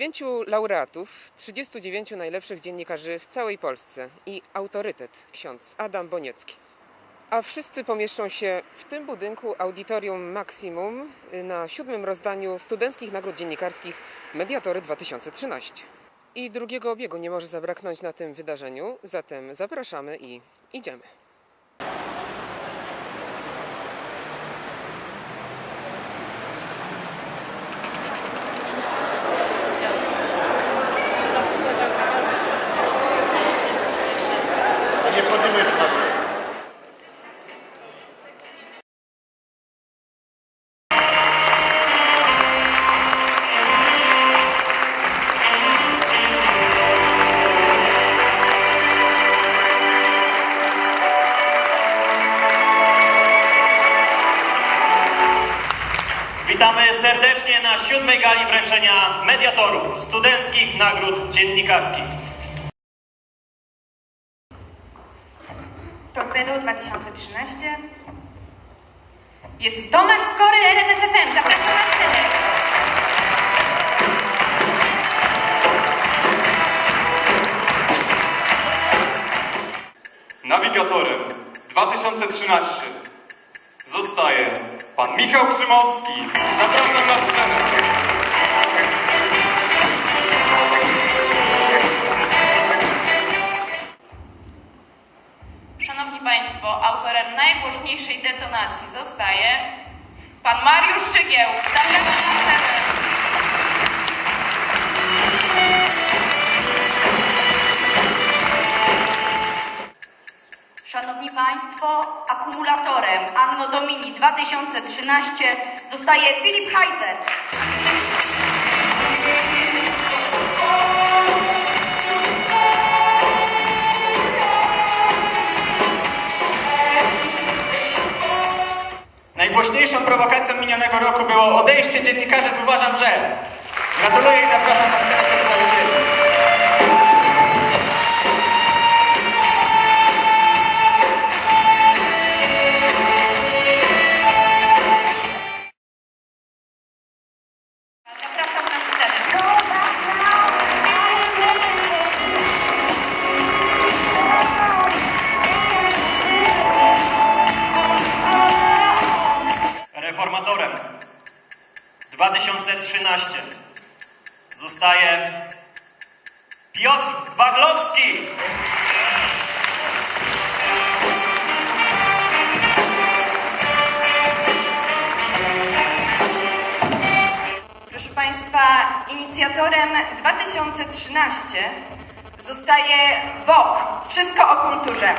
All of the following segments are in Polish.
Dziewięciu laureatów, 39 najlepszych dziennikarzy w całej Polsce i autorytet ksiądz Adam Boniecki. A wszyscy pomieszczą się w tym budynku Auditorium Maximum na siódmym rozdaniu studenckich nagród dziennikarskich Mediatory 2013. I drugiego obiegu nie może zabraknąć na tym wydarzeniu, zatem zapraszamy i idziemy. Witamy serdecznie na siódmej gali wręczenia mediatorów studenckich nagród dziennikarskich. Torpedo 2013. Jest Tomasz Skory, RMFFM. Zapraszam na scenę. Nawigatorem 2013 zostaje pan Michał Krzymowski. Zapraszam na scenę. Szanowni Państwo, autorem najgłośniejszej detonacji zostaje pan Mariusz Szczegieł. Zapraszam na scenę. Szanowni Państwo, Domini 2013 zostaje Filip Heiser. Najgłośniejszą prowokacją minionego roku było odejście dziennikarzy z Uważam, że. Gratuluję i zapraszam na scenę przedstawicieli. 2013 zostaje Piotr Waglowski. Proszę Państwa, inicjatorem 2013 zostaje WOK. Wszystko o kulturze.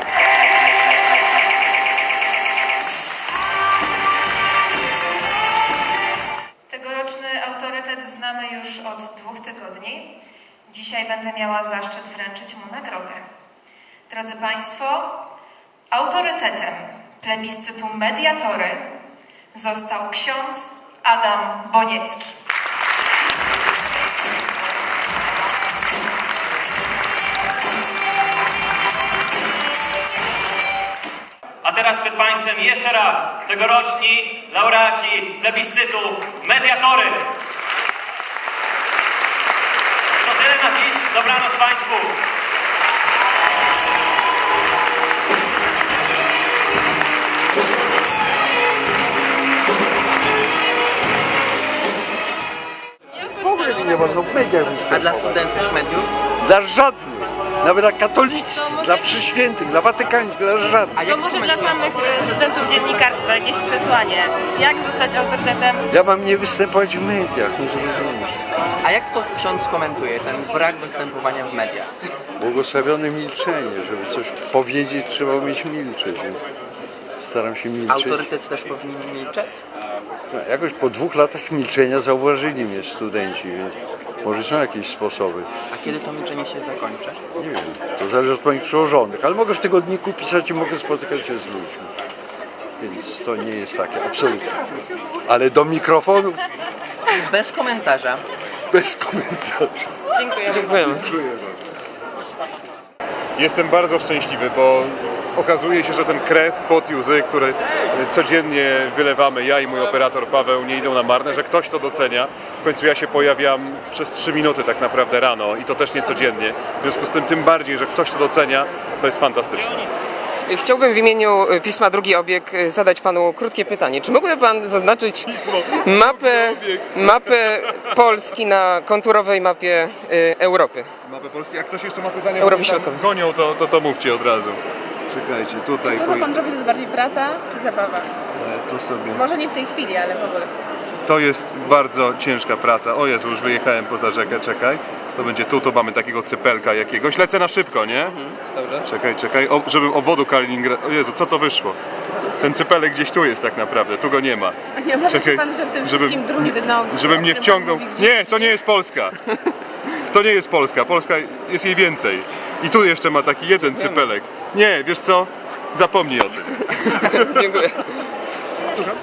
Znamy już od dwóch tygodni. Dzisiaj będę miała zaszczyt wręczyć mu nagrodę. Drodzy Państwo, autorytetem plebiscytu Mediatory został ksiądz Adam Boniecki. A teraz przed Państwem jeszcze raz tegoroczni laureaci plebiscytu Mediatory. To tyle na dziś. Dobranoc Państwu. W ogóle mi nie wolno w mediach A dla występować. studenckich mediów? Dla żadnych. Nawet dla katolickich, dla przyświętych, dla watykańskich, dla żadnych. A To jak może dla skomentują? samych e, studentów dziennikarstwa jakieś przesłanie. Jak zostać autorytetem? Ja mam nie występować w mediach, nie zrozumiesz. A jak to ksiądz skomentuje, ten brak występowania w mediach? Błogosławione milczenie, żeby coś powiedzieć, trzeba umieć milczeć, więc staram się milczeć. Autorytet też powinien milczeć? No, Jakoś po dwóch latach milczenia zauważyli mnie studenci, więc może są jakieś sposoby. A kiedy to milczenie się zakończy? Nie wiem, to zależy od moich przełożonych, ale mogę w tygodniku pisać i mogę spotykać się z ludźmi. Więc to nie jest takie, absolutnie. Ale do mikrofonów Bez komentarza. Bez komentarzy. Dziękujemy. Jestem bardzo szczęśliwy, bo okazuje się, że ten krew, pot i łzy, które codziennie wylewamy, ja i mój operator Paweł, nie idą na marne, że ktoś to docenia. W końcu ja się pojawiam przez 3 minuty tak naprawdę rano i to też nie codziennie. W związku z tym tym bardziej, że ktoś to docenia, to jest fantastyczne. Chciałbym w imieniu y, pisma Drugi Obieg y, zadać panu krótkie pytanie. Czy mógłby pan zaznaczyć mapę, mapę Polski na konturowej mapie y, Europy? Mapę Polski, jak ktoś jeszcze ma pytania, Europy Środkowej. gonią, to, to, to mówcie od razu. Czekajcie, tutaj, To, co pan robi, to jest bardziej praca czy zabawa? tu sobie. Może nie w tej chwili, ale w ogóle. To jest bardzo ciężka praca. O Jezu, już wyjechałem poza rzekę, czekaj. To będzie tu, to mamy takiego cypelka jakiegoś. Lecę na szybko, nie? Dobrze. Czekaj, czekaj, o, żebym owodu Kaliningrad... O Jezu, co to wyszło? Ten cypelek gdzieś tu jest tak naprawdę, tu go nie ma. A nie uważa Czekaj, pan, że w tym żebym- wszystkim drugi no, Żebym nie wciągnął... Nie, to nie jest Polska. To nie jest Polska. Polska jest jej więcej. I tu jeszcze ma taki jeden cypelek. Nie, wiesz co? Zapomnij o tym. Dziękuję. Słucham?